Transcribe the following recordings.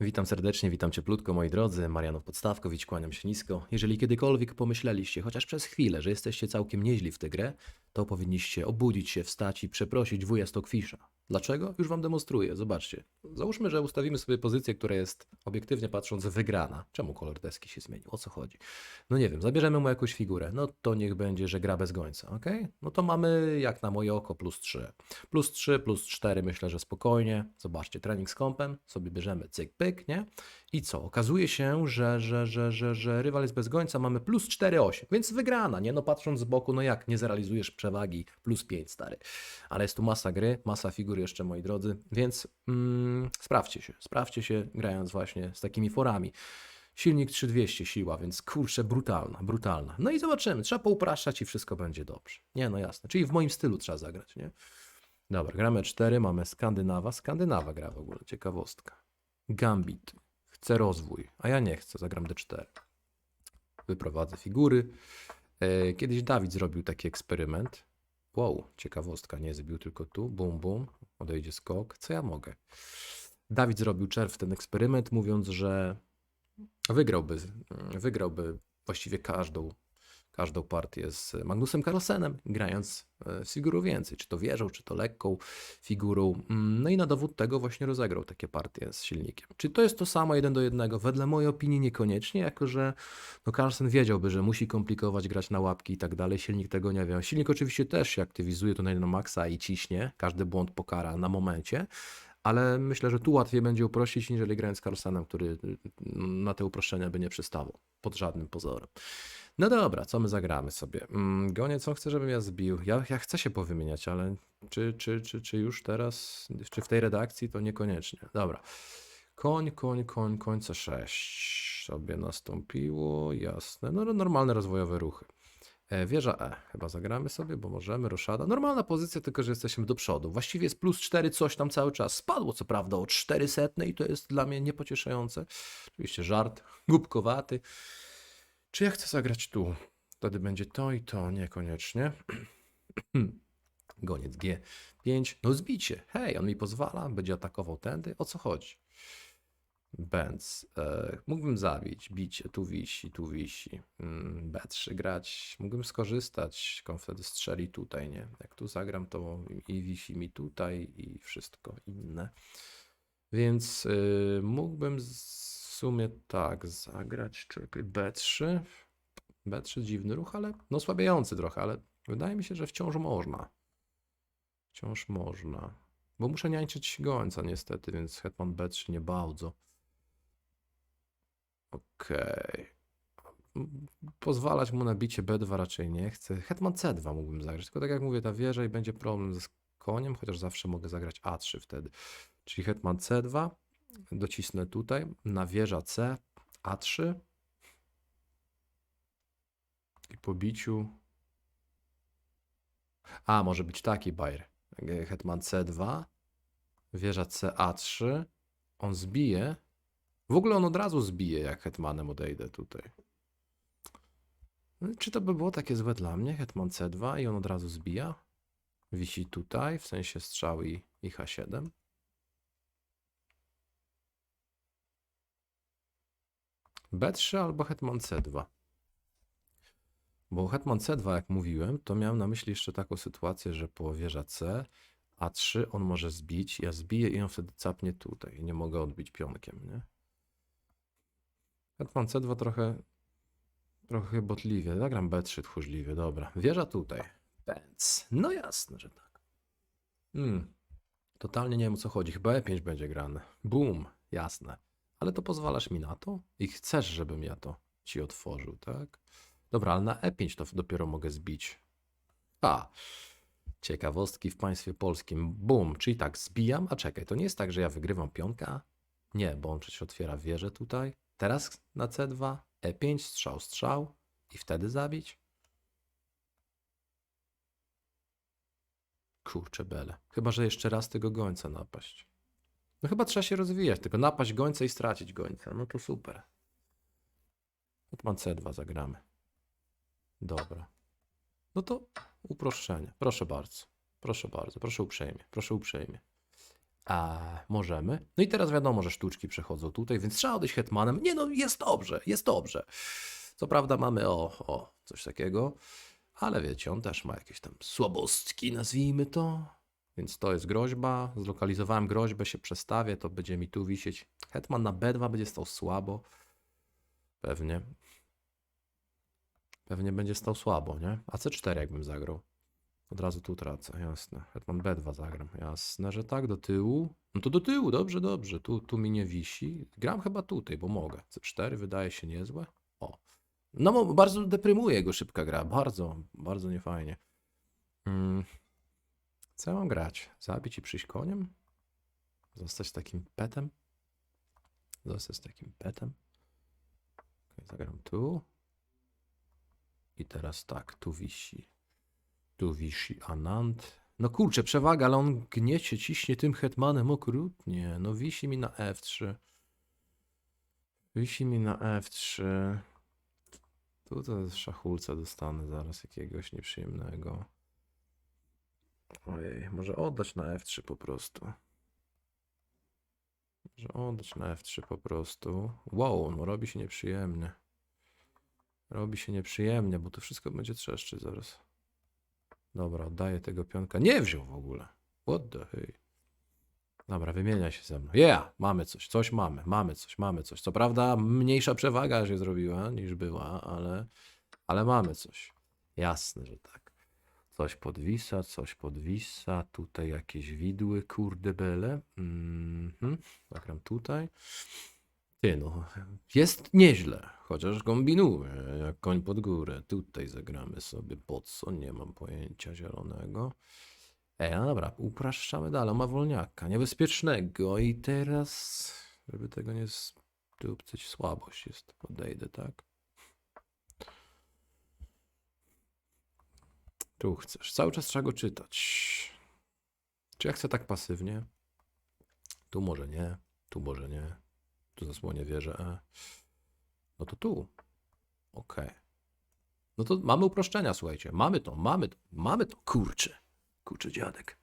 Witam serdecznie, witam cieplutko moi drodzy, Marianów Podstawkowicz, kłaniam się nisko. Jeżeli kiedykolwiek pomyśleliście, chociaż przez chwilę, że jesteście całkiem nieźli w tę grę, to powinniście obudzić się, wstać i przeprosić wuja Stockfisha. Dlaczego? Już wam demonstruję, zobaczcie. Załóżmy, że ustawimy sobie pozycję, która jest obiektywnie patrząc wygrana. Czemu kolor deski się zmienił? O co chodzi? No nie wiem, zabierzemy mu jakąś figurę. No to niech będzie, że gra bez gońca, ok? No to mamy, jak na moje oko, plus 3. Plus 3, plus 4 myślę, że spokojnie. Zobaczcie, trening z kompem, sobie bierzemy cyk, pyk, nie? I co? Okazuje się, że, że, że, że, że rywal jest bez gońca, mamy plus 4,8, więc wygrana, nie? No patrząc z boku, no jak, nie zrealizujesz przewagi plus 5, stary. Ale jest tu masa gry, masa figur jeszcze, moi drodzy, więc mm, sprawdźcie się, sprawdźcie się grając właśnie z takimi forami. Silnik 3200 siła, więc kurczę, brutalna, brutalna. No i zobaczymy, trzeba poupraszczać i wszystko będzie dobrze. Nie, no jasne, czyli w moim stylu trzeba zagrać, nie? Dobra, gramy 4, mamy Skandynawa. Skandynawa gra w ogóle, ciekawostka. Gambit. Chcę rozwój, a ja nie chcę, zagram D4. Wyprowadzę figury. E, Kiedyś Dawid zrobił taki eksperyment. Wow, ciekawostka, nie zbił tylko tu, bum, bum, odejdzie skok. Co ja mogę? Dawid zrobił czerw ten eksperyment, mówiąc, że wygrałby, wygrałby właściwie każdą, każdą partię z Magnusem Carlsenem, grając e, z figurą więcej, czy to wieżą, czy to lekką figurą. Mm, No i na dowód tego właśnie rozegrał takie partie z silnikiem. Czy to jest to samo jeden do jednego? Wedle mojej opinii niekoniecznie, jako że no Carlsen wiedziałby, że musi komplikować, grać na łapki i tak dalej. Silnik tego nie wie. Silnik oczywiście też się aktywizuje tutaj na maksa i ciśnie, każdy błąd pokara na momencie, ale myślę, że tu łatwiej będzie uprościć, niżeli grając z Carlsenem, który y, na te uproszczenia by nie przystawał, pod żadnym pozorem. No dobra, co my zagramy sobie? Mm, Goniec, co chce, żebym ja zbił? Ja, ja chcę się powymieniać, ale czy, czy, czy, czy już teraz, czy w tej redakcji, to niekoniecznie. Dobra. Koń, koń, koń, koń C6 sobie nastąpiło, jasne. No normalne rozwojowe ruchy. E, Wieża E chyba zagramy sobie, bo możemy, roszada. Normalna pozycja, tylko że jesteśmy do przodu. Właściwie jest plus 4 coś tam cały czas. Spadło co prawda o 400 i to jest dla mnie niepocieszające. Oczywiście żart, głupkowaty. Czy ja chcę zagrać tu? Wtedy będzie to i to, niekoniecznie. Goniec G5. No zbicie. Hej, on mi pozwala, będzie atakował tędy. O co chodzi? Benz. E, mógłbym zabić, bicie, tu wisi, tu wisi. Mm, B3 grać. Mógłbym skorzystać, on wtedy strzeli tutaj, nie? Jak tu zagram, to i wisi mi tutaj i wszystko inne. Więc y, mógłbym w sumie tak zagrać, czekaj, B3. B3 dziwny ruch, ale no słabiający trochę, ale wydaje mi się, że wciąż można. Wciąż można. Bo muszę niańczyć gońca niestety, więc hetman B3 nie bardzo. Okej. M- Pozwalać mu na bicie B2 raczej nie chcę. Hetman C2 mógłbym zagrać, tylko tak jak mówię, ta wieża i będzie problem z koniem, chociaż zawsze mogę zagrać A3 wtedy. Czyli hetman C2, docisnę tutaj, na wieża C, A3 i po biciu... A, może być taki bajer. E, Hetman C2, wieża CA3, on zbije. W ogóle on od razu zbije, jak hetmanem odejdę tutaj. Czy to by było takie złe dla mnie? Hetman C2 i on od razu zbija. Wisi tutaj, w sensie strzał i, i H7. B3 albo hetman C2. Bo hetman C2, jak mówiłem, to miałem na myśli jeszcze taką sytuację, że po wieża C, A3 on może zbić, ja zbiję i on wtedy capnie tutaj. Nie mogę odbić pionkiem, nie? Hetman C2 trochę, trochę botliwie. Zagram B3 tchórzliwie, dobra. Wieża tutaj. Pęc. No jasne, że tak. Hmm. Totalnie nie wiem o co chodzi. Chyba E5 będzie grane. Boom. Jasne. Ale to pozwalasz mi na to? I chcesz, żebym ja to ci otworzył, tak? Dobra, ale na E5 to dopiero mogę zbić. A. Ciekawostki w państwie polskim. Bum. Czyli tak, zbijam. A czekaj, to nie jest tak, że ja wygrywam pionka? Nie, bo on przecież otwiera wieżę tutaj. Teraz na C2, E5, strzał, strzał i wtedy zabić? Kurczę bele. Chyba, że jeszcze raz tego gońca napaść. No chyba trzeba się rozwijać, tylko napaść gońca i stracić gońca. No to super. Hetman C2 zagramy. Dobra. No to uproszczenie. Proszę bardzo. Proszę bardzo. Proszę uprzejmie. Proszę uprzejmie. A możemy. No i teraz wiadomo, że sztuczki przechodzą tutaj, więc trzeba odejść hetmanem. Nie no, jest dobrze, jest dobrze. Co prawda mamy o, o, coś takiego, ale wiecie, on też ma jakieś tam słabostki, nazwijmy to. Więc to jest groźba. Zlokalizowałem groźbę, się przestawię, to będzie mi tu wisieć. Hetman na B2 będzie stał słabo. Pewnie. Pewnie będzie stał słabo, nie? A C4 jakbym zagrał. Od razu tu tracę, jasne. Hetman B2 zagram, jasne, że tak, do tyłu. No to do tyłu, dobrze, dobrze. Tu, tu mi nie wisi. Gram chyba tutaj, bo mogę. C4 wydaje się niezłe. O. No bardzo deprymuje go szybka gra, bardzo, bardzo niefajnie. Mm. Co ja mam grać? Zabić i przyjść koniem? Zostać takim petem? Zostać takim petem? Okay, zagram tu. I teraz tak, tu wisi. Tu wisi Anand. No kurczę, przewaga, ale on gniecie, ciśnie tym hetmanem okrutnie. No wisi mi na F3. Wisi mi na F3. Tu to szachulca dostanę zaraz jakiegoś nieprzyjemnego. Ojej, może oddać na F3 po prostu. Może oddać na F3 po prostu. Wow, no robi się nieprzyjemnie. Robi się nieprzyjemnie, bo to wszystko będzie trzeszczyć zaraz. Dobra, oddaję tego pionka. Nie wziął w ogóle. What the hey. Dobra, wymienia się ze mną. Yeah, mamy coś, coś mamy, mamy coś, mamy coś. Co prawda mniejsza przewaga się zrobiła niż była, ale, ale mamy coś. Jasne, że tak. Coś podwisa, coś podwisa. Tutaj jakieś widły, kurde bele. Mhm. Zagram tutaj. Ty no, jest nieźle, chociaż kombinuję, jak koń pod górę. Tutaj zagramy sobie po co, nie mam pojęcia zielonego. E, no dobra, upraszczamy dalej, ma wolniaka, niebezpiecznego i teraz, żeby tego nie zdupcyć, słabość jest, podejdę, tak? Tu chcesz, cały czas trzeba go czytać. Czy ja chcę tak pasywnie? Tu może nie, tu może nie. Tu zasłonię wieżę E. No to tu. Okej. No to mamy uproszczenia, słuchajcie. Mamy to, mamy to, mamy to. Kurczę. Kurczę dziadek.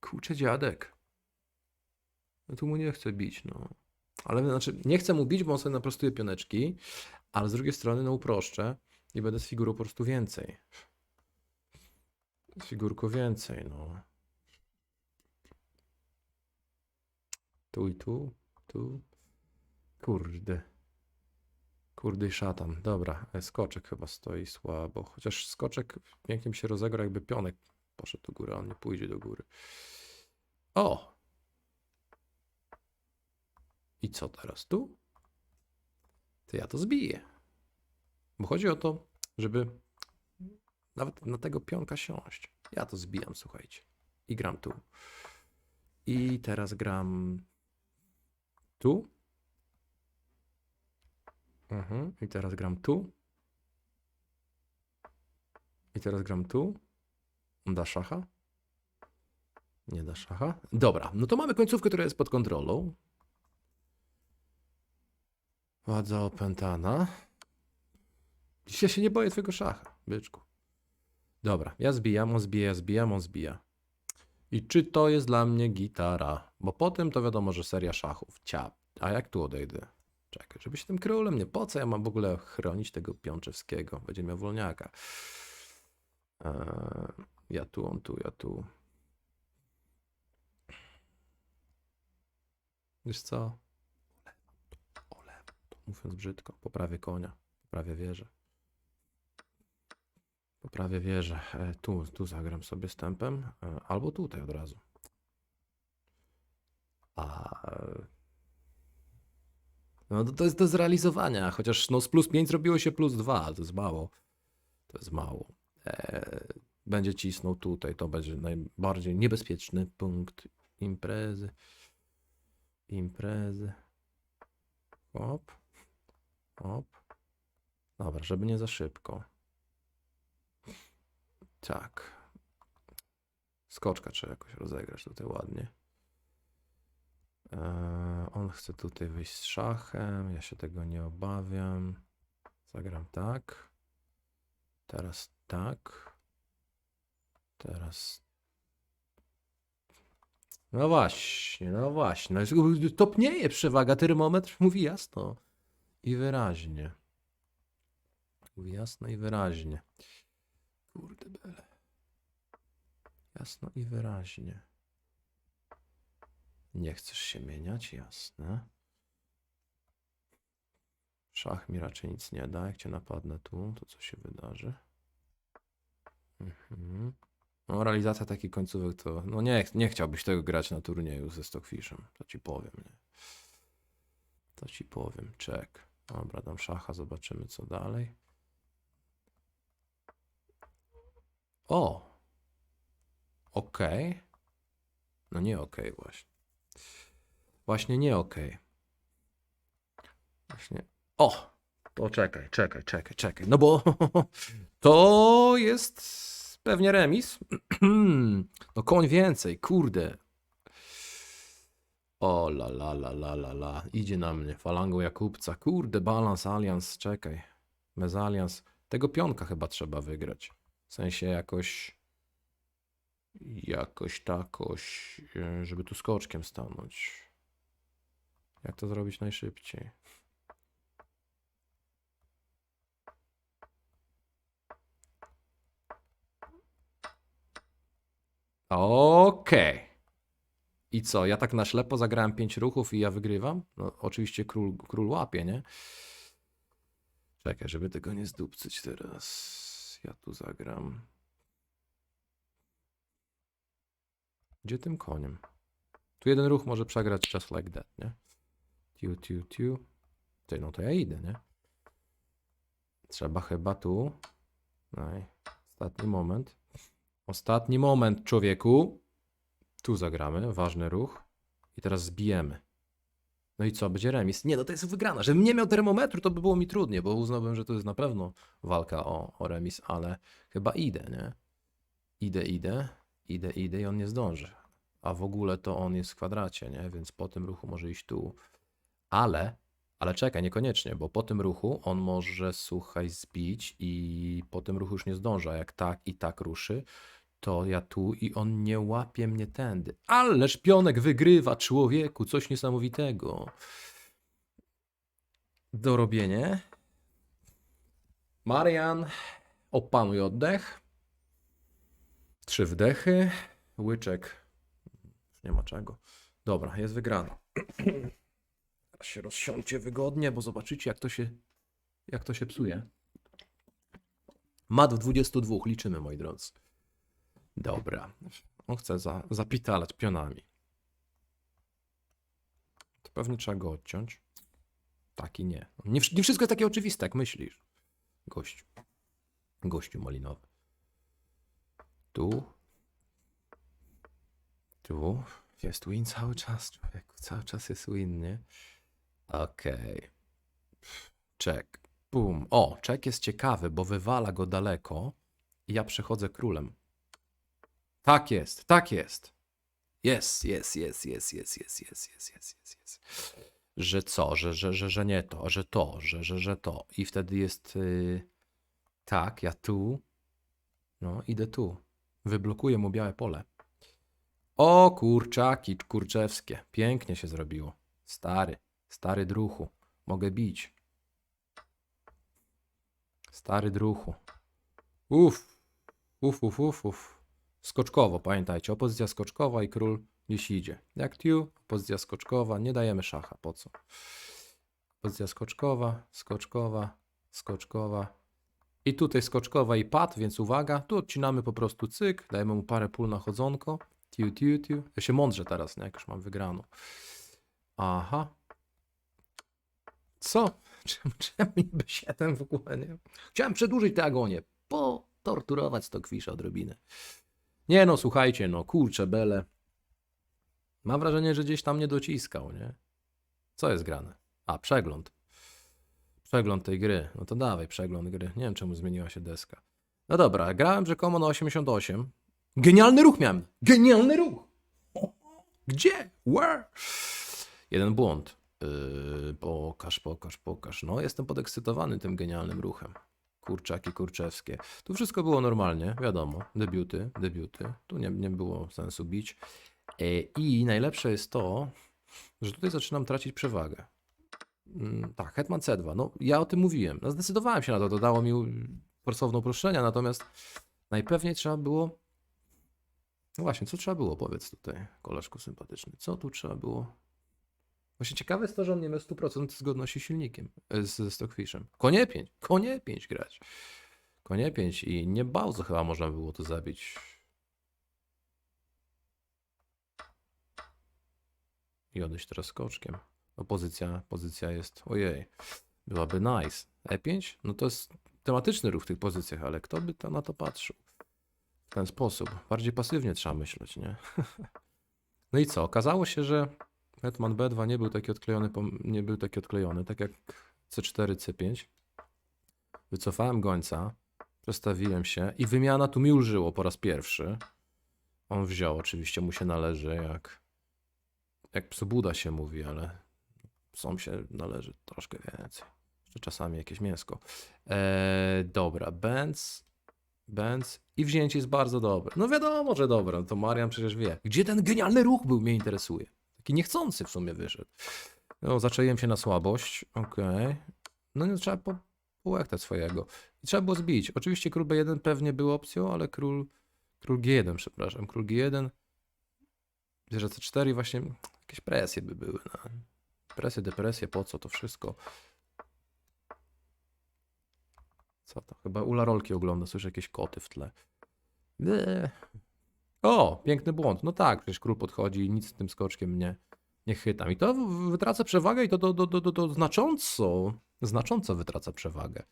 Kurczę dziadek. No tu mu nie chcę bić, no. Ale znaczy, nie chcę mu bić, bo on sobie naprostuje pioneczki, ale z drugiej strony, no uproszczę i będę z figurą po prostu więcej. Z figurką więcej, no. Tu i tu, tu. Kurde. Kurde szatan. Dobra, e, skoczek chyba stoi słabo. Chociaż skoczek pięknie mi się rozegrał, jakby pionek poszedł do góry, a on nie pójdzie do góry. O! I co teraz tu? To ja to zbiję. Bo chodzi o to, żeby nawet na tego pionka siąść. Ja to zbijam, słuchajcie. I gram tu. I teraz gram tu. Mhm. I teraz gram tu. I teraz gram tu. Da szacha? Nie da szacha? Dobra, no to mamy końcówkę, która jest pod kontrolą. Władza opętana. Dzisiaj się nie boję twojego szacha, byczku. Dobra, ja zbijam, on zbija, ja zbijam, on zbija. I czy to jest dla mnie gitara? Bo potem to wiadomo, że seria szachów. Ciap. A jak tu odejdę? Czekaj, żeby się tym królem nie. Po co ja mam w ogóle chronić tego Piączewskiego? Będzie miał wolniaka. Eee, ja tu, on tu, ja tu. Wiesz co? Olewam to, mówiąc brzydko. Poprawię konia, poprawię wieżę. Poprawię wieżę. E, tu, tu zagram sobie stępem. E, albo tutaj od razu. A no to, to jest do zrealizowania, chociaż no z plus 5 zrobiło się plus 2, ale to jest mało. To jest mało. E, będzie cisnął tutaj, to będzie najbardziej niebezpieczny punkt imprezy. Imprezy. Hop. Hop. Dobra, żeby nie za szybko. Tak. Skoczka trzeba jakoś rozegrać tutaj ładnie. Eee, on chce tutaj wyjść z szachem. Ja się tego nie obawiam. Zagram tak. Teraz tak. Teraz. No właśnie, no właśnie. No, topnieje przewaga, termometr mówi jasno i wyraźnie. Mówi jasno i wyraźnie. Kurde bele. Jasno i wyraźnie. Nie chcesz się mieniać? Jasne. Szach mi raczej nic nie da. Jak cię napadnę tu, to co się wydarzy? Mhm. No, realizacja takich końcówek to. No nie, nie chciałbyś tego grać na turnieju ze Stockfishem. To ci powiem, nie? To ci powiem. Czek. Dobra, dam szacha, zobaczymy co dalej. O! Okej. No nie okej właśnie. Właśnie nie okej. Właśnie. O! To czekaj, czekaj, czekaj, czekaj. No bo to jest pewnie remis. No koń więcej, kurde. O la la la la la la. Idzie na mnie. Falangą Jakubca. Kurde, balans, alians, czekaj. Mezalians. Tego pionka chyba trzeba wygrać. W sensie jakoś. Jakoś takoś, e, żeby tu skoczkiem stanąć. Jak to zrobić najszybciej? Okej. I co? Ja tak na ślepo zagrałem 5 ruchów i ja wygrywam? No, oczywiście król, król łapie, nie? Czekaj, żeby tego nie zdupcyć teraz. Ja tu zagram. Gdzie tym koniem? Tu jeden ruch może przegrać just like that, nie? Tiu, tiu, tiu. Ty, no to ja idę, nie? Trzeba chyba tu. Naj. Ostatni moment. Ostatni moment, człowieku. Tu zagramy, ważny ruch. I teraz zbijemy. No i co, będzie remis? Nie, no to jest wygrana. Żebym nie miał termometru, to by było mi trudniej, bo uznałbym, że to jest na pewno walka o, o remis, ale chyba idę, nie? Idę, idę, idę, idę i on nie zdąży. A w ogóle to on jest w kwadracie, nie? Więc po tym ruchu może iść tu. Ale, ale czekaj, niekoniecznie, bo po tym ruchu on może, słuchaj, zbić i po tym ruchu już nie zdąża. Jak tak i tak ruszy, to ja tu i on nie łapie mnie tędy. Ależ pionek wygrywa, człowieku, coś niesamowitego. Dorobienie. Marian, opanuj oddech. Trzy wdechy. Łyczek. Nie ma czego. Dobra, jest wygrana. Teraz się rozsiądźcie wygodnie, bo zobaczycie, jak to się, jak to się psuje. Mat w 22, liczymy, moi drodzy. Dobra. On chce za, zapitalać pionami. To pewnie trzeba go odciąć. Tak i nie. Nie, nie wszystko jest takie oczywiste, jak myślisz. Gościu. Gościu malinowy. Tu. Tu. Jest win cały czas, człowieku. Cały czas jest win, nie? Okej. Czek. Bum. O, czek jest ciekawy, bo wywala go daleko i ja przechodzę królem. Tak jest, tak jest. Jest, jest, jest, jest, jest, jest, jest, jest, jest, jest, jest. Że co, że, że, że, że nie to, że to, że, że, że to. I wtedy jest yy, tak, ja tu, no idę tu. Wyblokuję mu białe pole. O kurczaki kurczewskie. Pięknie się zrobiło. Stary, stary druchu. Mogę bić. Stary druchu. Uf, uf, uf, uf, uf. Skoczkowo, pamiętajcie, opozycja skoczkowa i król gdzieś idzie. Jak tiu, opozycja skoczkowa, nie dajemy szacha, po co? Pozycja skoczkowa, skoczkowa, skoczkowa. I tutaj skoczkowa i pad, więc uwaga, tu odcinamy po prostu cyk, dajemy mu parę pól na chodzonko. Tiu, tiu, tiu. Ja się mądrze teraz, nie? jak już mam wygraną. Aha. Co? Czemu, czemu niby 7 w ogóle, nie? Chciałem przedłużyć tę agonię, potorturować Stockfisha odrobinę. Nie no, słuchajcie, no kurczę bele. Mam wrażenie, że gdzieś tam nie dociskał, nie? Co jest grane? A, przegląd. Przegląd tej gry. No to dawaj, przegląd gry. Nie wiem, czemu zmieniła się deska. No dobra, grałem rzekomo na 88. Genialny ruch miałem! Genialny ruch! Gdzie? Where? Jeden błąd. Yy, pokaż, pokaż, pokaż. No, jestem podekscytowany tym genialnym ruchem. Kurczaki kurczewskie. Tu wszystko było normalnie, wiadomo. Debiuty, debiuty. Tu nie, nie było sensu bić. E, I najlepsze jest to, że tutaj zaczynam tracić przewagę. Mm, Tak, Hetman C2. No, ja o tym mówiłem. No, zdecydowałem się na to, to dało mi forsowne uproszczenia, natomiast najpewniej trzeba było. No właśnie, co trzeba było, powiedz tutaj, koleżku sympatyczny. Co tu trzeba było? Właśnie ciekawe jest to, że on nie miał 100% zgodności z silnikiem, e, z Stockfishem. Konie 5, konie 5 grać. Konie 5 i nie bardzo chyba można było to zabić. I odejść teraz skoczkiem. No pozycja, pozycja jest, ojej, byłaby nice. E5? No to jest tematyczny ruch w tych pozycjach, ale kto by to na to patrzył? W ten sposób. Bardziej pasywnie trzeba myśleć, nie? No i co? Okazało się, że Hetman B2 nie był taki odklejony, nie był taki odklejony, tak jak C4, C5. Wycofałem gońca, przestawiłem się i wymiana tu mi ulżyło po raz pierwszy. On wziął, oczywiście mu się należy, jak, jak psu Buda się mówi, ale psom się należy troszkę więcej. Jeszcze czasami jakieś mięsko. Eee, dobra, Benz, Benz i wzięcie jest bardzo dobre. No wiadomo, że dobre, no to Marian przecież wie. Gdzie ten genialny ruch był, mnie interesuje. Taki niechcący w sumie wyszedł. No, zaczęłem się na słabość, okej. No nie trzeba po, połechtać swojego. I trzeba było zbić. Oczywiście król B1 pewnie był opcją, ale król, król G1, przepraszam, król G1, bierze C4 i właśnie jakieś presje by były. No. Presje, depresje, po co to wszystko? Co to? Chyba Ula Rolki ogląda, słyszę jakieś koty w tle. Eee. O, piękny błąd. No tak, przecież król podchodzi i nic z tym skoczkiem nie, nie chytam. I to wytraca przewagę i to, to, to, to, to, znacząco, znacząco wytraca przewagę.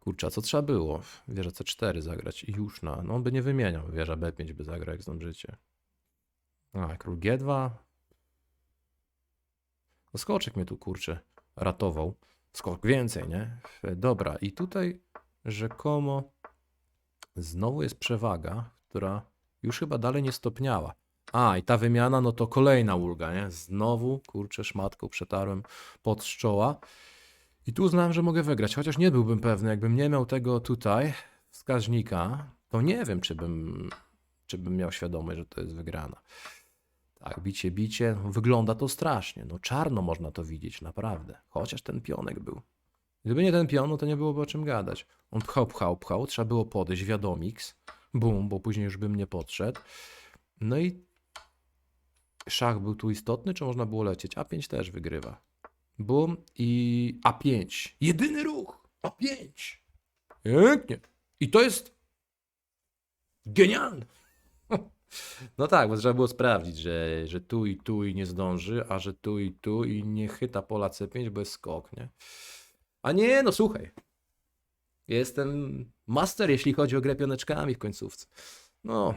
Kurczę, co trzeba było? Wieża C4 zagrać i już na... No on by nie wymieniał. Wieża B5 by zagrał, jak zdążycie. A, król G2. No skoczek mnie tu, kurczę, ratował. Skok więcej, nie? Dobra, i tutaj rzekomo znowu jest przewaga, która już chyba dalej nie stopniała. A, i ta wymiana, no to kolejna ulga, nie? Znowu, kurczę, szmatką przetarłem pod czoła. I tu uznałem, że mogę wygrać, chociaż nie byłbym pewny, jakbym nie miał tego tutaj, wskaźnika, to nie wiem, czy bym, czy bym miał świadomość, że to jest wygrana. Tak, bicie, bicie, no, wygląda to strasznie, no czarno można to widzieć, naprawdę, chociaż ten pionek był. Gdyby nie ten pion, no to nie byłoby o czym gadać. On pchał, pchał, pchał, trzeba było podejść, wiadomiks, bum, bo później już bym nie podszedł. No i szach był tu istotny, czy można było lecieć? A5 też wygrywa. Bum i A5. Jedyny ruch. A5. Pięknie. I to jest genialne. No tak, bo trzeba było sprawdzić, że, że tu i tu i nie zdąży, a że tu i tu i nie chyta pola C5, bo jest skok, nie? A nie, no słuchaj. Jestem master, jeśli chodzi o grę pioneczkami w końcówce. No.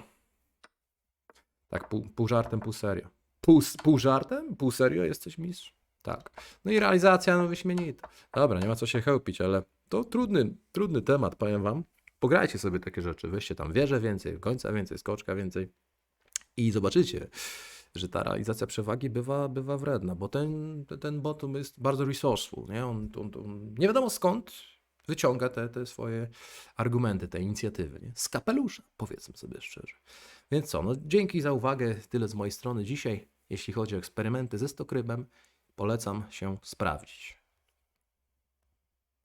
Tak, pół, pół żartem, pół serio. Pół, pół żartem, pół serio jesteś mistrz? Tak. No i realizacja, no wyśmienita. Dobra, nie ma co się chełpić, ale to trudny, trudny temat, powiem wam. Pograjcie sobie takie rzeczy, weźcie tam wieżę więcej, końca więcej, skoczka więcej i zobaczycie, że ta realizacja przewagi bywa, bywa wredna, bo ten, ten bottom jest bardzo resourceful, nie? On, on, on nie wiadomo skąd wyciąga te, te swoje argumenty, te inicjatywy, nie? Z kapelusza, powiedzmy sobie szczerze. Więc co, no dzięki za uwagę, tyle z mojej strony dzisiaj. Jeśli chodzi o eksperymenty ze stokrybem, polecam się sprawdzić.